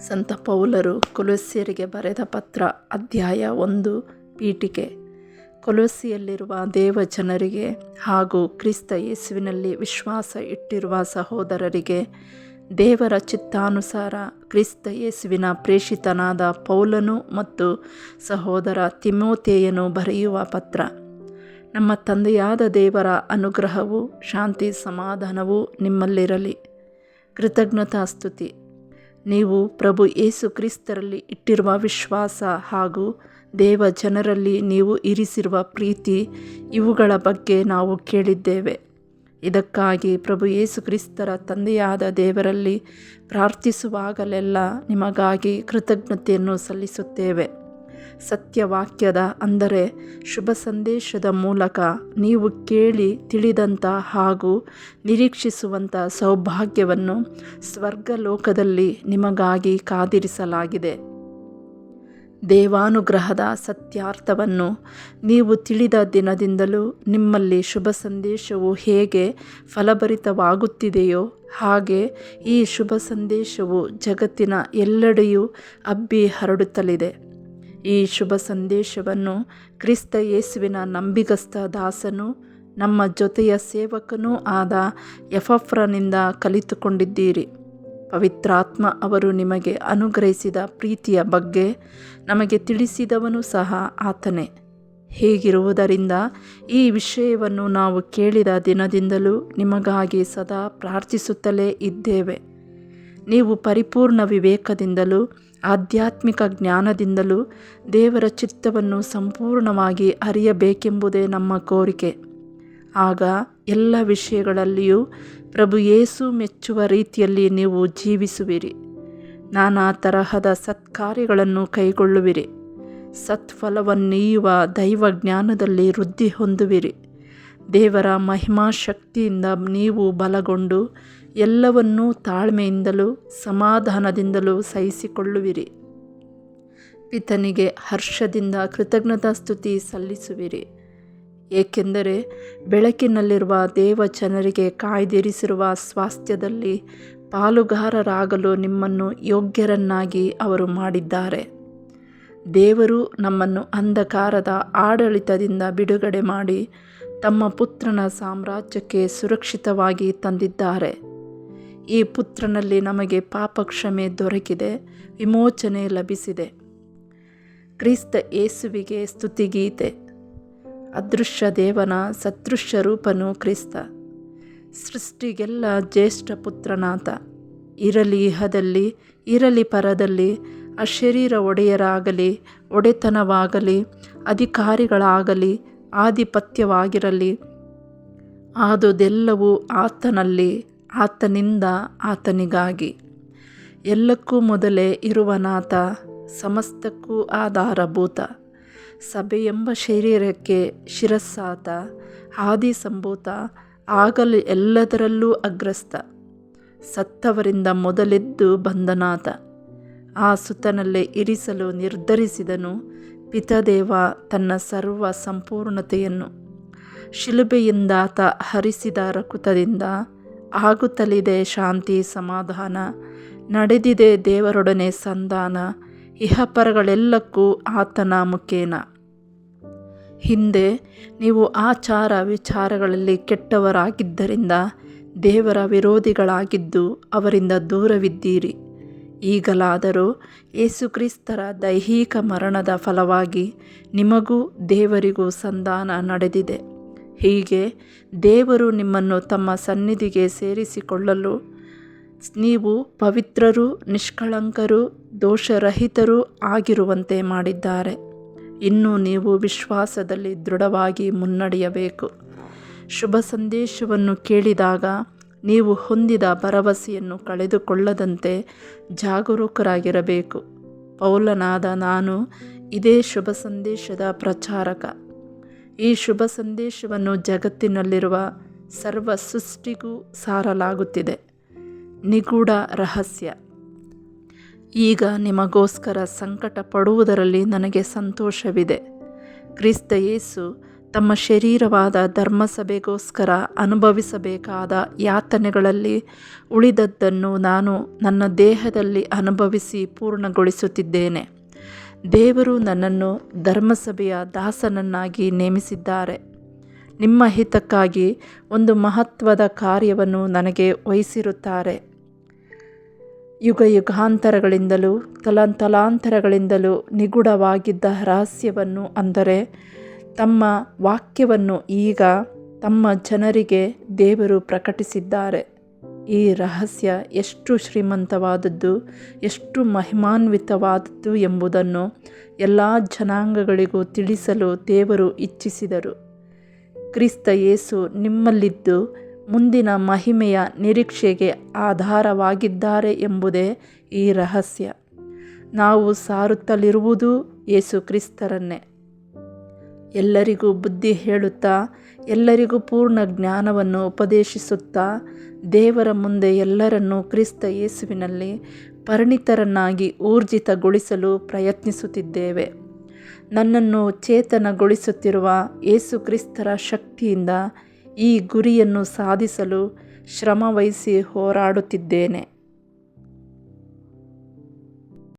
ಸಂತ ಪೌಲರು ಕೊಲೋಸಿಯರಿಗೆ ಬರೆದ ಪತ್ರ ಅಧ್ಯಾಯ ಒಂದು, ಪೀಠಿಕೆ. ಕೊಲೊಸ್ಸಿಯಲ್ಲಿರುವ ದೇವಜನರಿಗೆ ಹಾಗೂ ಕ್ರಿಸ್ತ ಯೇಸುವಿನಲ್ಲಿ ವಿಶ್ವಾಸ ಇಟ್ಟಿರುವ ಸಹೋದರರಿಗೆ ದೇವರ ಚಿತ್ತಾನುಸಾರ ಕ್ರಿಸ್ತ ಯೇಸುವಿನ ಪ್ರೇಷಿತನಾದ ಪೌಲನು ಮತ್ತು ಸಹೋದರ ತಿಮೋತೆಯನು ಬರೆಯುವ ಪತ್ರ. ನಮ್ಮ ತಂದೆಯಾದ ದೇವರ ಅನುಗ್ರಹವು ಶಾಂತಿ ಸಮಾಧಾನವು ನಿಮ್ಮಲ್ಲಿರಲಿ. ಕೃತಜ್ಞತಾಸ್ತುತಿ ನೀವು ಪ್ರಭು ಯೇಸು ಕ್ರಿಸ್ತರಲ್ಲಿ ಇಟ್ಟಿರುವ ವಿಶ್ವಾಸ ಹಾಗೂ ದೇವ ಜನರಲ್ಲಿ ನೀವು ಇರಿಸಿರುವ ಪ್ರೀತಿ ಇವುಗಳ ಬಗ್ಗೆ ನಾವು ಕೇಳಿದ್ದೇವೆ. ಇದಕ್ಕಾಗಿ ಪ್ರಭು ಯೇಸು ಕ್ರಿಸ್ತರ ತಂದೆಯಾದ ದೇವರಲ್ಲಿ ಪ್ರಾರ್ಥಿಸುವಾಗಲೆಲ್ಲ ನಿಮಗಾಗಿ ಕೃತಜ್ಞತೆಯನ್ನು ಸಲ್ಲಿಸುತ್ತೇವೆ. ಸತ್ಯವಾಕ್ಯದ ಅಂದರೆ ಶುಭ ಸಂದೇಶದ ಮೂಲಕ ನೀವು ಕೇಳಿ ತಿಳಿದಂಥ ಹಾಗೂ ನಿರೀಕ್ಷಿಸುವಂಥ ಸೌಭಾಗ್ಯವನ್ನು ಸ್ವರ್ಗಲೋಕದಲ್ಲಿ ನಿಮಗಾಗಿ ಕಾದಿರಿಸಲಾಗಿದೆ. ದೇವಾನುಗ್ರಹದ ಸತ್ಯಾರ್ಥವನ್ನು ನೀವು ತಿಳಿದ ದಿನದಿಂದಲೂ ನಿಮ್ಮಲ್ಲಿ ಶುಭ ಸಂದೇಶವು ಹೇಗೆ ಫಲಭರಿತವಾಗುತ್ತಿದೆಯೋ ಹಾಗೆ ಈ ಶುಭ ಸಂದೇಶವು ಜಗತ್ತಿನ ಎಲ್ಲೆಡೆಯೂ ಅಬ್ಬಿ ಹರಡುತ್ತಲಿದೆ. ಈ ಶುಭ ಸಂದೇಶವನ್ನು ಕ್ರಿಸ್ತ ಯೇಸುವಿನ ನಂಬಿಗಸ್ತ ದಾಸನು, ನಮ್ಮ ಜೊತೆಯ ಸೇವಕನೂ ಆದ ಎಫಫ್ರನಿಂದ ಕಲಿತುಕೊಂಡಿದ್ದೀರಿ. ಪವಿತ್ರಾತ್ಮ ಅವರು ನಿಮಗೆ ಅನುಗ್ರಹಿಸಿದ ಪ್ರೀತಿಯ ಬಗ್ಗೆ ನಮಗೆ ತಿಳಿಸಿದವನು ಸಹ ಆತನೇ. ಹೀಗಿರುವುದರಿಂದ ಈ ವಿಷಯವನ್ನು ನಾವು ಕೇಳಿದ ದಿನದಿಂದಲೂ ನಿಮಗಾಗಿ ಸದಾ ಪ್ರಾರ್ಥಿಸುತ್ತಲೇ ಇದ್ದೇವೆ. ನೀವು ಪರಿಪೂರ್ಣ ವಿವೇಕದಿಂದಲೂ, ಆಧ್ಯಾತ್ಮಿಕ ಜ್ಞಾನದಿಂದಲೂ ದೇವರ ಚಿತ್ತವನ್ನು ಸಂಪೂರ್ಣವಾಗಿ ಅರಿಯಬೇಕೆಂಬುದೇ ನಮ್ಮ ಕೋರಿಕೆ. ಆಗ ಎಲ್ಲ ವಿಷಯಗಳಲ್ಲಿಯೂ ಪ್ರಭು ಯೇಸು ಮೆಚ್ಚುವ ರೀತಿಯಲ್ಲಿ ನೀವು ಜೀವಿಸುವಿರಿ. ನಾನಾ ತರಹದ ಸತ್ಕಾರ್ಯಗಳನ್ನು ಕೈಗೊಳ್ಳುವಿರಿ. ಸತ್ಫಲವನ್ನೀಯುವ ದೈವ ಜ್ಞಾನದಲ್ಲಿ ವೃದ್ಧಿ ಹೊಂದುವಿರಿ. ದೇವರ ಮಹಿಮಾ ಶಕ್ತಿಯಿಂದ ನೀವು ಬಲಗೊಂಡು ಎಲ್ಲವನ್ನೂ ತಾಳ್ಮೆಯಿಂದಲೂ ಸಮಾಧಾನದಿಂದಲೂ ಸಹಿಸಿಕೊಳ್ಳುವಿರಿ. ಪಿತನಿಗೆ ಹರ್ಷದಿಂದ ಕೃತಜ್ಞತಾಸ್ತುತಿ ಸಲ್ಲಿಸುವಿರಿ. ಏಕೆಂದರೆ ಬೆಳಕಿನಲ್ಲಿರುವ ದೇವ ಜನರಿಗೆ ಕಾಯ್ದಿರಿಸಿರುವ ಸ್ವಾಸ್ಥ್ಯದಲ್ಲಿ ಪಾಲುಗಾರರಾಗಲು ನಿಮ್ಮನ್ನು ಯೋಗ್ಯರನ್ನಾಗಿ ಅವರು ಮಾಡಿದ್ದಾರೆ. ದೇವರು ನಮ್ಮನ್ನು ಅಂಧಕಾರದ ಆಡಳಿತದಿಂದ ಬಿಡುಗಡೆ ಮಾಡಿ ತಮ್ಮ ಪುತ್ರನ ಸಾಮ್ರಾಜ್ಯಕ್ಕೆ ಸುರಕ್ಷಿತವಾಗಿ ತಂದಿದ್ದಾರೆ. ಈ ಪುತ್ರನಲ್ಲಿ ನಮಗೆ ಪಾಪಕ್ಷಮೆ ದೊರಕಿದೆ, ವಿಮೋಚನೆ ಲಭಿಸಿದೆ. ಕ್ರಿಸ್ತ ಯೇಸುವಿಗೆ ಸ್ತುತಿಗೀತೆ. ಅದೃಶ್ಯ ದೇವನ ಸದೃಶ್ಯ ರೂಪನು ಕ್ರಿಸ್ತ. ಸೃಷ್ಟಿಗೆಲ್ಲ ಜ್ಯೇಷ್ಠ ಪುತ್ರನಾಥ ಇರಲಿ ಇಹದಲ್ಲಿ ಇರಲಿ ಪರದಲ್ಲಿ, ಅಶರೀರ ಒಡೆಯರಾಗಲಿ, ಒಡೆತನವಾಗಲಿ, ಅಧಿಕಾರಿಗಳಾಗಲಿ ಆಧಿಪತ್ಯವಾಗಿರಲಿ. ಆದುದೆಲ್ಲವೂ ಆತನಲ್ಲಿ, ಆತನಿಂದ ಆತನಿಗಾಗಿ. ಎಲ್ಲಕ್ಕೂ ಮೊದಲೇ ಇರುವನಾಥ ಸಮಸ್ತಕ್ಕೂ ಆಧಾರಭೂತ ಸಭೆಯೆಂಬ ಶರೀರಕ್ಕೆ ಶಿರಸ್ಸಾತ ಆದಿ ಸಂಭೂತ ಆಗಲು ಎಲ್ಲದರಲ್ಲೂ ಅಗ್ರಸ್ತ ಸತ್ತವರಿಂದ ಮೊದಲೆದ್ದು ಬಂದನಾತ ಆ ಸುತನಲ್ಲೇ ಇರಿಸಲು ನಿರ್ಧರಿಸಿದನು ಪಿತದೇವ ತನ್ನ ಸರ್ವ ಸಂಪೂರ್ಣತೆಯನ್ನು ಶಿಲುಬೆಯಿಂದಾತ ಹರಿಸಿದ ರಕುತದಿಂದ ಆಗುತ್ತಲಿದೆ ಶಾಂತಿ ಸಮಾಧಾನ, ನಡೆದಿದೆ ದೇವರೊಡನೆ ಸಂಧಾನ, ಇಹಪರಗಳೆಲ್ಲಕ್ಕೂ ಆತನ ಮುಖೇನ. ಹಿಂದೆ ನೀವು ಆಚಾರ ವಿಚಾರಗಳಲ್ಲಿ ಕೆಟ್ಟವರಾಗಿದ್ದರಿಂದ ದೇವರ ವಿರೋಧಿಗಳಾಗಿದ್ದು ಅವರಿಂದ ದೂರವಿದ್ದೀರಿ. ಈಗಲಾದರೂ ಯೇಸುಕ್ರಿಸ್ತರ ದೈಹಿಕ ಮರಣದ ಫಲವಾಗಿ ನಿಮಗೂ ದೇವರಿಗೂ ಸಂಧಾನ ನಡೆದಿದೆ. ಹೀಗೆ ದೇವರು ನಿಮ್ಮನ್ನು ತಮ್ಮ ಸನ್ನಿಧಿಗೆ ಸೇರಿಸಿಕೊಳ್ಳಲು ನೀವು ಪವಿತ್ರರು, ನಿಷ್ಕಳಂಕರು, ದೋಷರಹಿತರು ಆಗಿರುವಂತೆ ಮಾಡಿದ್ದಾರೆ. ಇನ್ನು ನೀವು ವಿಶ್ವಾಸದಲ್ಲಿ ದೃಢವಾಗಿ ಮುನ್ನಡೆಯಬೇಕು. ಶುಭ ಸಂದೇಶವನ್ನು ಕೇಳಿದಾಗ ನೀವು ಹೊಂದಿದ ಭರವಸೆಯನ್ನು ಕಳೆದುಕೊಳ್ಳದಂತೆ ಜಾಗರೂಕರಾಗಿರಬೇಕು. ಪೌಲನಾದ ನಾನು ಇದೇ ಶುಭ ಸಂದೇಶದ ಪ್ರಚಾರಕ. ಈ ಶುಭ ಸಂದೇಶವನ್ನು ಜಗತ್ತಿನಲ್ಲಿರುವ ಸರ್ವ ಸೃಷ್ಟಿಗೂ ಸಾರಲಾಗುತ್ತಿದೆ. ನಿಗೂಢ ರಹಸ್ಯ. ಈಗ ನಿಮಗೋಸ್ಕರ ಸಂಕಟ ಪಡುವುದರಲ್ಲಿ ನನಗೆ ಸಂತೋಷವಿದೆ. ಕ್ರಿಸ್ತ ಯೇಸು ತಮ್ಮ ಶರೀರವಾದ ಧರ್ಮಸಭೆಗೋಸ್ಕರ ಅನುಭವಿಸಬೇಕಾದ ಯಾತನೆಗಳಲ್ಲಿ ಉಳಿದದ್ದನ್ನು ನಾನು ನನ್ನ ದೇಹದಲ್ಲಿ ಅನುಭವಿಸಿ ಪೂರ್ಣಗೊಳಿಸುತ್ತಿದ್ದೇನೆ. ದೇವರು ನನ್ನನ್ನು ಧರ್ಮಸಭೆಯ ದಾಸನನ್ನಾಗಿ ನೇಮಿಸಿದ್ದಾರೆ. ನಿಮ್ಮ ಹಿತಕ್ಕಾಗಿ ಒಂದು ಮಹತ್ವದ ಕಾರ್ಯವನ್ನು ನನಗೆ ವಹಿಸಿರುತ್ತಾರೆ. ಯುಗ ಯುಗಾಂತರಗಳಿಂದಲೂ ತಲಾಂತಲಾಂತರಗಳಿಂದಲೂ ನಿಗೂಢವಾಗಿದ್ದ ರಹಸ್ಯವನ್ನು ಅಂದರೆ ತಮ್ಮ ವಾಕ್ಯವನ್ನು ಈಗ ತಮ್ಮ ಜನರಿಗೆ ದೇವರು ಪ್ರಕಟಿಸಿದ್ದಾರೆ. ಈ ರಹಸ್ಯ ಎಷ್ಟು ಶ್ರೀಮಂತವಾದದ್ದು, ಎಷ್ಟು ಮಹಿಮಾನ್ವಿತವಾದದ್ದು ಎಂಬುದನ್ನು ಎಲ್ಲ ಜನಾಂಗಗಳಿಗೂ ತಿಳಿಸಲು ದೇವರು ಇಚ್ಛಿಸಿದರು. ಕ್ರಿಸ್ತ ಯೇಸು ನಿಮ್ಮಲ್ಲಿದ್ದು ಮುಂದಿನ ಮಹಿಮೆಯ ನಿರೀಕ್ಷೆಗೆ ಆಧಾರವಾಗಿದ್ದಾರೆ ಎಂಬುದೇ ಈ ರಹಸ್ಯ. ನಾವು ಸಾರುತ್ತಲಿರುವುದು ಯೇಸು ಕ್ರಿಸ್ತರನ್ನೇ. ಎಲ್ಲರಿಗೂ ಬುದ್ಧಿ ಹೇಳುತ್ತಾ, ಎಲ್ಲರಿಗೂ ಪೂರ್ಣ ಜ್ಞಾನವನ್ನು ಉಪದೇಶಿಸುತ್ತಾ, ದೇವರ ಮುಂದೆ ಎಲ್ಲರನ್ನೂ ಕ್ರಿಸ್ತ ಯೇಸುವಿನಲ್ಲಿ ಪರಿಣಿತರನ್ನಾಗಿ ಊರ್ಜಿತಗೊಳಿಸಲು ಪ್ರಯತ್ನಿಸುತ್ತಿದ್ದೇವೆ. ನನ್ನನ್ನು ಚೇತನಗೊಳಿಸುತ್ತಿರುವ ಏಸು ಕ್ರಿಸ್ತರ ಶಕ್ತಿಯಿಂದ ಈ ಗುರಿಯನ್ನು ಸಾಧಿಸಲು ಶ್ರಮವಹಿಸಿ ಹೋರಾಡುತ್ತಿದ್ದೇನೆ.